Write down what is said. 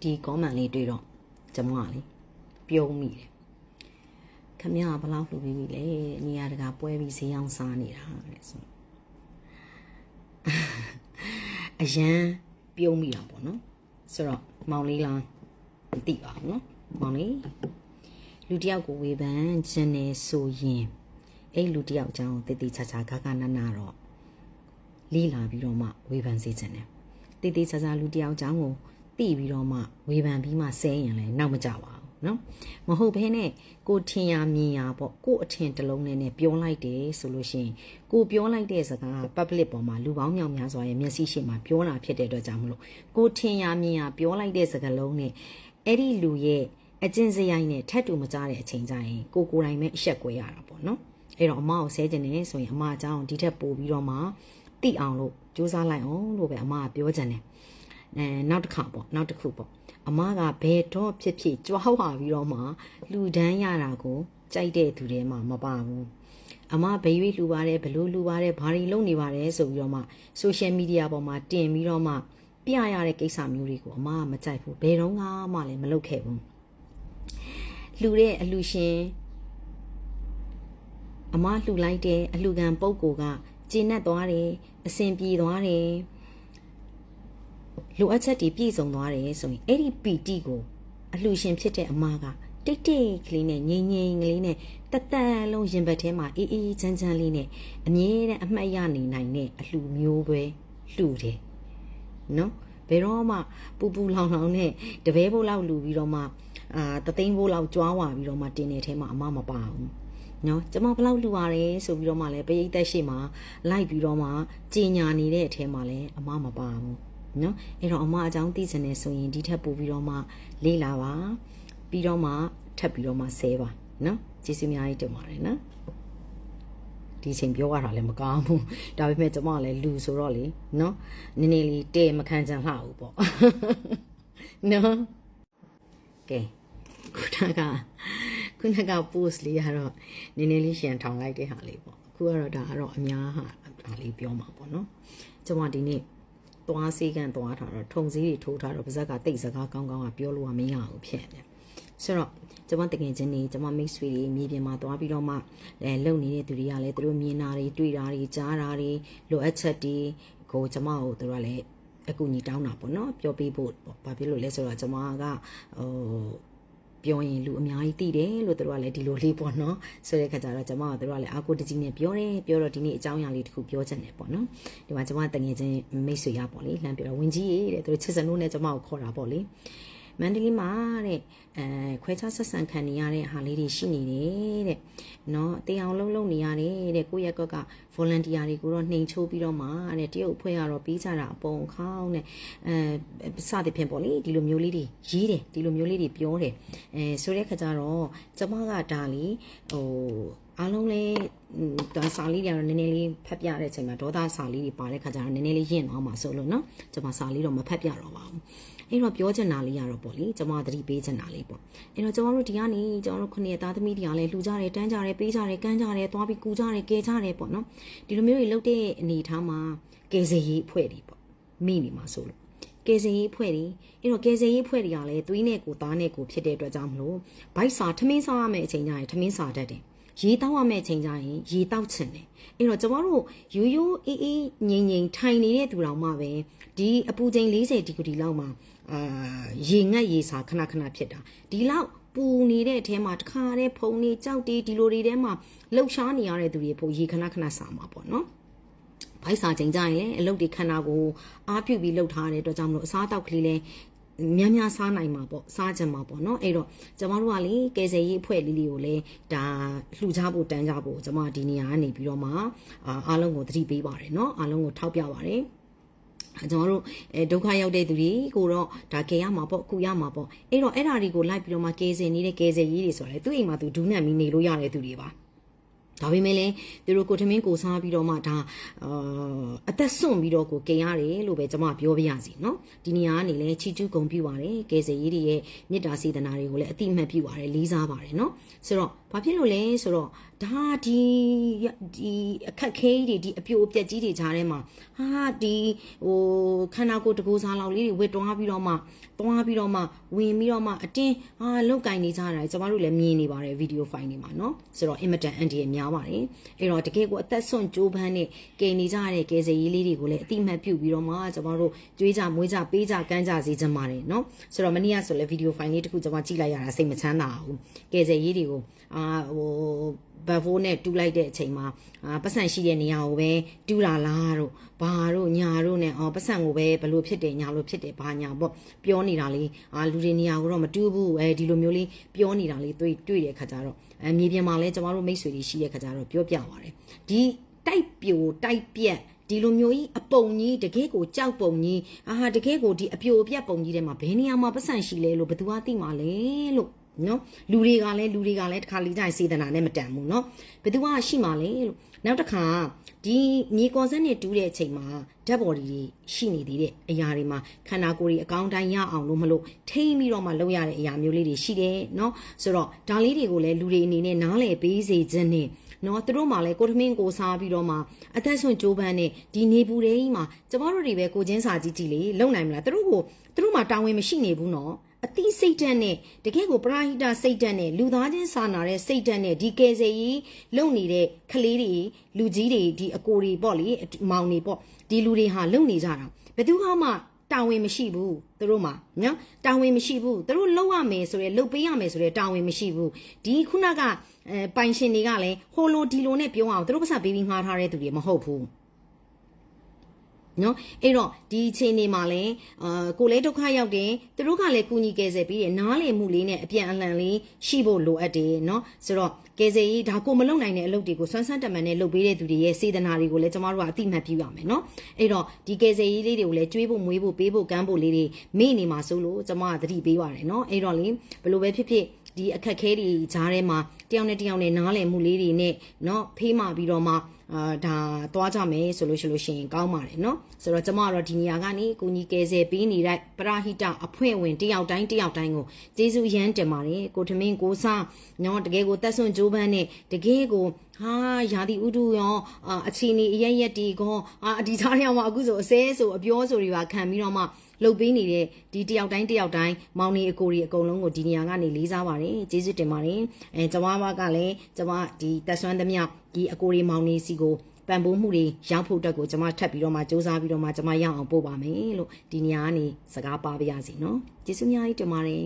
ဒီ comment လေးတွေ့တော့ကျမကလေပြုံးမိတယ်ခမရဘယ်လောက်လှူပြီးပြီလဲနေရာတကာပွဲပြီးဈေးအောင်စားနေတာတဲ့ဆိုအရန်ပြုံးမိတာပေါ့နော်ဆိုတော့မောင်လေးလားမသိပါဘူးနော်မောင်လေးလူတစ်ယောက်ကိုဝေဖန်ခြင်းနဲ့ဆိုရင်အဲ့လူတစ်ယောက်အကြောင်းတည်တည်ချာချာခါခါနာနာတော့လီလာပြီးတော့မှဝေဖန်စေခြင်းနဲ့ တည်တည်ချာချာလူတစ်ယောက်အကြောင်းကိုသိပြီးတော့မှဝေဖန်ပြီးမှဆဲရင်လည်းနောက်မကြပါဘူးနော်မဟုတ်ဘဲနဲ့ကိုထင်ရမြင်ရပေါ့ကိုအထင်တစ်လုံးနဲ့နဲ့ပြောလိုက်တယ်ဆိုလို့ရှိရင်ကိုပြောလိုက်တဲ့စကား public ပေါ်မှာလူပေါင်းမြောက်များစွာရဲ့မျက်စိရှိမှပြောတာဖြစ်တဲ့အတွက်ကြောင့်မလို့ကိုထင်ရမြင်ရပြောလိုက်တဲ့စကားလုံးနဲ့အဲ့ဒီလူရဲ့အကျင့်စရိုက်နဲ့ထပ်တူမကြတဲ့အချိန်ကျရင်ကိုကိုယ်တိုင်ပဲအဆက်ကွဲရတာပေါ့နော်အဲ့တော့အမကိုဆဲကျင်နေဆိုရင်အမအကြောင်းဒီထက်ပိုပြီးတော့မှ တိအောင်လို့စူးစမ်းလိုက်အောင်လို့ပဲအမကပြောချင်တယ်အဲနောက်တစ်ခါပေါ့နောက်တစ်ခုပေါ့အမကဘယ်တော့ဖြစ်ဖြစ်ကြွားဝါပြီးတော့မှလူဒန်းရတာကိုကြိုက်တဲ့သူတွေမှမပါဘူးအမဘယ်ရွေးလှူပါတယ်ဘလို့လှူပါတယ်ဘာတွေလုပ်နေပါတယ်ဆိုပြီးတော့မှ social media ပေါ်မှာတင်ပြီးတော့မှပြရတဲ့ကိစ္စမျိုးတွေကိုအမကမကြိုက်ဘူးဘယ်တော့မှလည်းမလုပ်ခဲ့ဘူးလှူတဲ့အလှူရှင်အမလှူလိုက်တဲ့အလှူခံပုံကိုက ကျဉ်တ်သွားတယ်အဆင်ပြေသွားတယ်လိုအပ်ချက်တွေပြည့်စုံသွားတယ်ဆိုရင်အဲ့ဒီပီတိကိုအလှူရှင်ဖြစ်တဲ့အမကတိတ်တိတ်ကလေးနဲ့ငိမ့်ငိမ့်ကလေးနဲ့တတန်လုံးရင်ဘတ်ထဲမှာအေးအေးချမ်းချမ်းလေးနဲ့အမြဲတမ်းအမှတ်ရနေနိုင်တဲ့အလှူမျိုးပဲလှူတယ်နော်ဘယ်တော့မှပူပူလောင်လောင်နဲ့တပဲဘိုးလောက်လှူပြီးတော့မှအာတသိန်းဘိုးလောက်ကြွားဝါပြီးတော့မှတင်နေထဲမှာအမမပါဘူး နော်ကျမဘယ်လောက်လှူရတယ်ဆိုပြီးတော့မှလည်းပရိသတ်ရှိမှလိုက်ပြီးတော့မှကြင်ညာနေတဲ့အထဲမှာလည်းအမမပါဘူးနော်အဲ့တော့အမအကြောင်းသိချင်နေဆိုရင်ဒီထက်ပိုပြီးတော့မှလေ့လာပါပြီးတော့မှထပ်ပြီးတော့မှဆဲပါနော်ကျေးဇူးအများကြီးတင်ပါတယ်နော်ဒီချိန်ပြောရတာလည်းမကောင်းဘူးဒါပေမဲ့ကျမကလည်းလူဆိုတော့လေနော်နည်းနည်းလေးတဲမခံချင်လှဘူးပေါ့နော်ကဲခုနက ခုနက post လေးကတော့နည်းနည်းလေးရှန်ထောင်လိုက်တဲ့ဟာလေးပေါ့အခုကတော့ဒါကတော့အများဟာဒါလေးပြောမှာပေါ့နော်ကျမဒီနေ့သွားစီကန်သွားထားတော့ထုံစည်းတွေထိုးထားတော့ပါဇက်ကတိတ်စကားကောင်းကောင်းကပြောလို့မရဘူးဖြစ်နေဆိုတော့ကျွန်မတကယ်ချင်းနေကျွန်မမိတ်ဆွေတွေမြေပြင်မှာသွားပြီးတော့မှအဲလုံနေတဲ့သူတွေကလည်းသူတို့မြင်တာတွေတွေ့တာတွေကြားတာတွေလိုအပ်ချက်တွေကိုကျွန်မကိုသူတို့ကလည်းအကူညီတောင်းတာပေါ့နော်ပြောပြဖို့ပေါ့ဘာဖြစ်လို့လဲဆိုတော့ကျွန်မကဟို ပြောရင်လူအများကြီးသိတယ်လို့တို့ကလည်းဒီလိုလေးပေါ့နော်ဆိုတဲ့ခါကျတော့ကျွန်မကတို့ကလည်းအာကိုတကြီးနဲ့ပြောတယ်ပြောတော့ဒီနေ့အကြောင်းအရာလေးတစ်ခုပြောချင်တယ်ပေါ့နော်ဒီမှာကျွန်မတငယ်ချင်းမိတ်ဆွေရပေါ့လေလှမ်းပြောတော့ဝင်ကြီးရေတဲ့တို့ချစ်စနိုးနဲ့ကျွန်မကိုခေါ်တာပေါ့လေ မန္တလေးမှာတဲ့အဲခွဲခြားဆက်ဆံခံနေရတဲ့ဟာလေးတွေရှိနေတယ်တဲ့နော်တေအောင်လုံးလုံးနေရတယ်တဲ့ကိုယ့်ရဲ့ကောက်က volunteer တွေကိုတော့နှိမ်ချိုးပြီးတော့မှတဲ့တရုတ်အဖွဲ့ကတော့ပြီးကြတာအပုံခေါင်းတဲ့အဲစသည်ဖြင့်ပေါ့လေဒီလိုမျိုးလေးတွေရေးတယ်ဒီလိုမျိုးလေးတွေပြောတယ်အဲဆိုတဲ့ခါကျတော့ကျမကဒါလီဟိုအားလုံးလေးဒါစာလေးတွေကတော့နည်းနည်းလေးဖတ်ပြတဲ့အချိန်မှာဒေါသစာလေးတွေပါတဲ့ခါကျတော့နည်းနည်းလေးရင့်သွားမှာဆိုလို့เนาะကျွန်မစာလေးတော့မဖတ်ပြတော့ပါဘူး အဲ့တော့ပြောချင်တာလေးရတော့ပေါ့လေကျွန်မသတိပေးချင်တာလေးပေါ့အဲ့တော့ကျွန်တော်တို့ဒီကနေကျွန်တော်တို့ခုနှစ်သားသမီးတွေကလည်းလှူကြတယ်တန်းကြတယ်ပေးကြတယ်ကမ်းကြတယ်သွားပြီးကူကြတယ်ကဲကြတယ်ပေါ့နော်ဒီလိုမျိုးတွေလုပ်တဲ့အနေထားမှာကယ်ဆယ်ရေးအဖွဲ့တွေပေါ့မိနေမှာဆိုလို့ကယ်ဆယ်ရေးအဖွဲ့တွေအဲ့တော့ကယ်ဆယ်ရေးအဖွဲ့တွေကလည်းသွေးနဲ့ကိုသားနဲ့ကိုဖြစ်တဲ့အတွက်ကြောင့်မလို့ဘိုက်စာထမင်းစားရမယ့်အချိန်ကျရင်ထမင်းစားတတ်တယ် ရေတောက်ရမယ့်ချိန်ကျရင်ရေတောက်ချင်တယ်အဲ့တော့ကျမတို့ရိုးရိုးအေးအေးငိမ့်ငိမ့်ထိုင်နေတဲ့သူတော်မှပဲဒီအပူချိန်40ဒီဂရီလောက်မှာအာရေငတ်ရေစာခဏခဏဖြစ်တာဒီလောက်ပူနေတဲ့အထဲမှာတခါတည်းဖုံနေကြောက်တီးဒီလိုတွေထဲမှာလှုပ်ရှားနေရတဲ့သူတွေဖို့ရေခဏခဏစာမှာပေါ့နော်ဘိုက်စာချိန်ကြရင်လည်းအလုပ်တွေခန္ဓာကိုအားပြုပြီးလှုပ်ထားတဲ့အတွက်ကြောင့်မလို့အစားအသောက်ကလေးလည်း များများစားနိုင်မှာပေါ့စားကြမှာပေါ့เนาะအဲ့တော့ကျမတို့ကလေကယ်ဆယ်ရေးအဖွဲ့လေးလေးကိုလည်းဒါလှူချဖို့တန်းကြဖို့ကျမဒီနေရာကနေပြီးတော့မှအားလုံးကိုသတိပေးပါတယ်เนาะအားလုံးကိုထောက်ပြပါတယ်ကျွန်တော်တို့အဲဒုက္ခရောက်တဲ့သူတွေကိုတော့ဒါကယ်ရမှာပေါ့ကုရမှာပေါ့အဲ့တော့အဲ့ဓာတွေကိုလိုက်ပြီးတော့မှကယ်ဆယ်နေတဲ့ကယ်ဆယ်ရေးတွေဆိုတော့လေသူ့အိမ်မှာသူဒူးနံမီနေလို့ရတဲ့သူတွေပါ ဒါပေမဲ့လည်းသူတို့ကိုထမင်းကိုစားပြီးတော့မှဒါအာအသက်ဆွန့်ပြီးတော့ကိုကင်ရတယ်လို့ပဲကျွန်မပြောပြရစီเนาะဒီနေရာကနေလည်းချီကျူးဂုံပြပါတယ်ကယ်ဆယ်ရေးတွေရဲ့မေတ္တာစေတနာတွေကိုလည်းအတိအမှတ်ပြုပါတယ်လေးစားပါတယ်เนาะဆိုတော့ ဘာဖြစ်လို့လဲဆိုတော့ဒါဒီဒီအခက်ခဲကြီးတွေဒီအပြိုအပြက်ကြီးတွေကြားထဲမှာဟာဒီဟိုခန္ဓာကိုယ်တကူစားလောက်လေးတွေဝစ်တွားပြီးတော့မှတွားပြီးတော့မှဝင်ပြီးတော့မှအတင်းဟာလောက်ကင်နေကြတာကျမတို့လည်းမြင်နေပါတယ်ဗီဒီယိုဖိုင်တွေမှာเนาะဆိုတော့ imitant anti ရများပါတယ်အဲ့တော့တကယ်ကိုအသက်ဆွန့်ကြိုးပမ်းနဲ့ကယ်နေကြရတဲ့ကယ်ဆယ်ရေးလေးတွေကိုလည်းအတိမတ်ပြုပြီးတော့မှကျမတို့ကြွေးကြမွေးကြပေးကြကမ်းကြစေချင်ပါတယ်เนาะဆိုတော့မနေ့ကဆိုလည်းဗီဒီယိုဖိုင်လေးတစ်ခုကျမကြည့်လိုက်ရတာစိတ်မချမ်းသာဘူးကယ်ဆယ်ရေးတွေကို အာဟိုဘတ်ဖိုးနဲ့တူးလိုက်တဲ့အချိန်မှာအာပတ်စံရှိတဲ့နေရာကိုပဲတူးတာလားတို့ဘာတို့ညာတို့နဲ့အော်ပတ်စံကိုပဲဘလို့ဖြစ်တယ်ညာလို့ဖြစ်တယ်ဘာညာပေါ့ပြောနေတာလေးအာလူတွေနေရာကိုတော့မတူးဘူးအဲဒီလိုမျိုးလေးပြောနေတာလေးတွေ့တွေ့တဲ့ခါကျတော့အဲမြေပြင်မှာလဲကျမတို့မိတ်ဆွေတွေရှိတဲ့ခါကျတော့ပြောပြပါတယ်ဒီတိုက်ပြိုတိုက်ပြက်ဒီလိုမျိုးကြီးအပုံကြီးတကယ်ကိုကြောက်ပုံကြီးအာဟာတကယ်ကိုဒီအပြိုအပြက်ပုံကြီးထဲမှာဘယ်နေရာမှာပတ်စံရှိလဲလို့ဘယ်သူကသိမှာလဲလို့ နော်လူတွေကလည်းလူတွေကလည်းတစ်ခါလေးတိုင်းစေတနာနဲ့မတန်ဘူးနော်ဘယ်သူကရှိမှာလဲလို့နောက်တစ်ခါဒီမြေကွန်ဆက်နဲ့တူးတဲ့အချိန်မှာဓာတ်ဘော်ဒီတွေရှိနေသေးတဲ့အရာတွေမှာခန္ဓာကိုယ်ကြီးအကောင်းတိုင်းရအောင်လို့မလို့ထိမ့်ပြီးတော့မှလုပ်ရတဲ့အရာမျိုးလေးတွေရှိတယ်နော်ဆိုတော့ဒါလေးတွေကိုလည်းလူတွေအနေနဲ့နားလည်ပေးစေခြင်းနဲ့နော်သူတို့မှလည်းကိုထမင်းကိုစားပြီးတော့မှအသက်ဆွန့်ကြိုးပမ်းနဲ့ဒီနေပူတွေကြီးမှာကျမတို့တွေပဲကိုချင်းစာကြီးကြီးလေလုံနိုင်မလားသူတို့ကိုသူတို့မှတာဝန်မရှိနေဘူးနော် အတိစိတ်ဓာတ်နဲ့တကယ်ကိုပရာဟိတစိတ်ဓာတ်နဲ့လူသားချင်းစာနာတဲ့စိတ်ဓာတ်နဲ့ဒီကယ်ဆယ်ရေးလုပ်နေတဲ့ကလေးတွေလူကြီးတွေဒီအကိုတွေပေါ့လေမောင်တွေပေါ့ဒီလူတွေဟာလုံနေကြတာဘယ်သူမှတာဝန်မရှိဘူးသူတို့မှာနော်တာဝန်မရှိဘူးသူတို့လောက်ရမယ်ဆိုရယ်လုတ်ပေးရမယ်ဆိုရယ်တာဝန်မရှိဘူးဒီခုနကအဲပိုင်ရှင်တွေကလည်းဟိုလိုဒီလိုနဲ့ပြောအောင်သူတို့ပတ်စပ်ပေးပြီးငှားထားတဲ့သူတွေမဟုတ်ဘူး နော်အဲ့တော့ဒီအချိန်နေမှာလဲအာကိုလဲဒုက္ခရောက်တယ်သူတို့ကလည်းကုညီကယ်ဆယ်ပြီးတယ်နားလည်မှုလေးနဲ့အပြန်အလှန်လေးရှိဖို့လိုအပ်တယ်နော်ဆိုတော့ကယ်ဆယ်ရေးဒါကိုမလုံနိုင်တဲ့အလုပ်တွေကိုဆွမ်းဆန်းတမန်နဲ့လုပ်ပေးတဲ့သူတွေရဲ့စေတနာတွေကိုလည်းကျမတို့ကအတိမတ်ပြုရမယ်နော်အဲ့တော့ဒီကယ်ဆယ်ရေးလေးတွေကိုလည်းကျွေးဖို့မွေးဖို့ပေးဖို့ကမ်းဖို့လေးတွေမိနေမှာဆိုလို့ကျမကသတိပေးပါတယ်နော်အဲ့တော့လေဘယ်လိုပဲဖြစ်ဖြစ်ဒီအခက်ခဲတွေကြားထဲမှာ တယောက်နဲ့တယောက်နဲ့နားလည်မှုလေးတွေနဲ့เนาะဖေးမှပြီးတော့မှအာဒါသွားကြမယ်ဆိုလို့ရှိလို့ရှိရင်ကောင်းပါတယ်เนาะဆိုတော့ကျမကတော့ဒီနေရာကနေကိုကြီးကဲဆယ်ပေးနေတဲ့ပရာဟိတအဖွဲ့ဝင်တယောက်တိုင်းတယောက်တိုင်းကိုကျေးဇူးရမ်းတင်ပါတယ်ကိုထမင်းကိုစားเนาะတကယ်ကိုတက်ဆွန့်ကြိုးပမ်းနဲ့တကယ်ကိုဟာယာဒီဥဒုရောအာအချီနီအရက်ရက်တီကောအာအဒီသားတွေမှာအခုဆိုအစဲဆိုအပြောဆိုတွေပါခံပြီးတော့မှလှုပ်ပေးနေတဲ့ဒီတယောက်တိုင်းတယောက်တိုင်းမောင်နေအကိုတွေအကုန်လုံးကိုဒီနေရာကနေလေးစားပါတယ်ကျေးဇူးတင်ပါတယ်အဲကျွန်မ မကလည်းကျွန်မဒီတက်ဆွမ်းသမျှဒီအကိုတွေမောင်နေစီကိုပံ့ပိုးမှုတွေရောက်ဖို့အတွက်ကိုကျွန်မထပ်ပြီးတော့မှစူးစမ်းပြီးတော့မှကျွန်မရအောင်ပို့ပါမယ်လို့ဒီနေရာကနေစကားပါပါရစီနော်ကျေးဇူးအများကြီးတင်ပါတယ်